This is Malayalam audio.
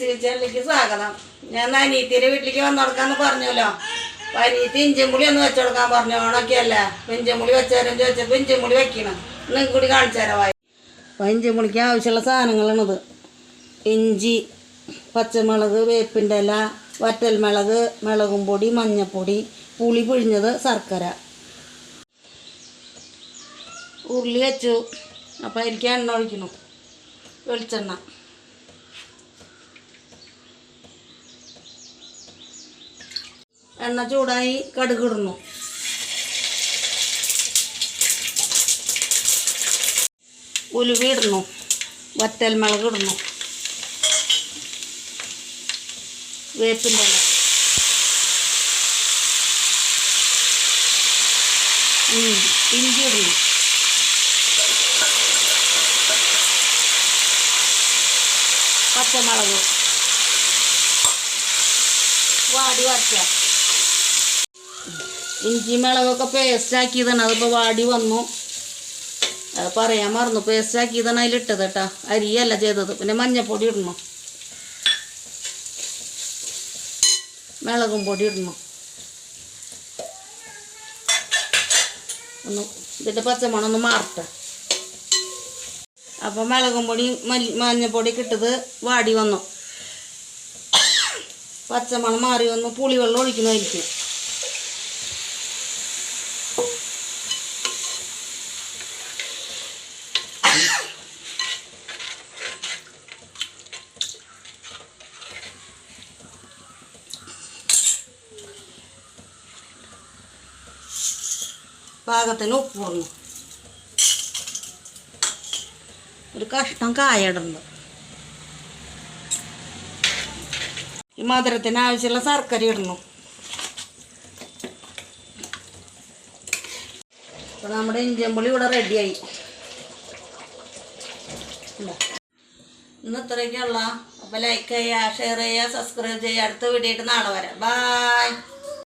സ്വീച്ചറിലേക്ക് സ്വാഗതം. ഞാൻ അനീത്തിയുടെ വീട്ടിലേക്ക് വന്നു കൊടുക്കാന്ന് പറഞ്ഞല്ലോ അപ്പൊ അനീത്തി ഇഞ്ചിമുളി ഒന്ന് വെച്ചു കൊടുക്കാൻ പറഞ്ഞു. ഓണൊക്കെയല്ല? ഇഞ്ചിമുളി വെച്ചാലും ചോദിച്ചപ്പോൾ ഇഞ്ചിമുളി വെക്കണം നിങ്ങൾക്ക് കൂടി കാണിച്ചു തരാമായി വായി. ഇഞ്ചിമുളിക്ക് ആവശ്യമുള്ള സാധനങ്ങളാണിത്. ഇഞ്ചി പച്ചമുളക് വേപ്പിന്റെ ഇല വറ്റൽമുളക് മുളകും പൊടി മഞ്ഞൾപ്പൊടി പുളി പിഴിഞ്ഞത് ശർക്കര. ഉരുളി വെച്ചു. അപ്പം എനിക്ക് എണ്ണ ഒഴിക്കണം. വെളിച്ചെണ്ണ. എണ്ണ ചൂടായി കടുകിടുന്നു. ഉലുവിടുന്നു ഉലുവി ഇടുന്നു. വറ്റൽമുളക് ഇടുന്നു. വേപ്പിന്റെ ഇല. ഇഞ്ചി പച്ചമുളക്. വാടി വരച്ച ഇഞ്ചി മുളകൊക്കെ പേസ്റ്റ് ആക്കിയതാണ്. അതിപ്പോൾ വാടി വന്നു. അത് പറയാൻ മറന്നു. പേസ്റ്റ് ആക്കിയതാണ് അതിലിട്ടത് കേട്ടോ. അരിയല്ല ചെയ്തത്. പിന്നെ മഞ്ഞപ്പൊടി ഇടണം? മുളകും പൊടി ഇടണം? ഒന്ന് ഇതിന്റെ പച്ചമണം ഒന്ന് മാറട്ടെ. അപ്പോൾ മുളകും പൊടി മല്ലി മഞ്ഞപ്പൊടി കിട്ടത് വാടി വന്നു. പച്ചമണം മാറി വന്നു. പുളിവെള്ളം ഒഴിക്കണമായിരിക്കും. പാകത്തിന് ഉപ്പ് വന്നു. ഒരു കഷ്ണം കായ ഇടുന്നത് ഈ മധുരത്തിന് ആവശ്യമുള്ള ശർക്കര ഇടുന്നു അപ്പോൾ നമ്മുടെ ഇഞ്ചിയമ്പുളി ഇവിടെ റെഡിയായി ഇന്ന് ഇത്രയൊക്കെയുള്ള അപ്പോൾ ലൈക്ക് ചെയ്യുക ഷെയർ ചെയ്യുക സബ്സ്ക്രൈബ് ചെയ്യുക അടുത്ത വീഡിയോ ആയിട്ട് നാളെ വരാം. ബായ്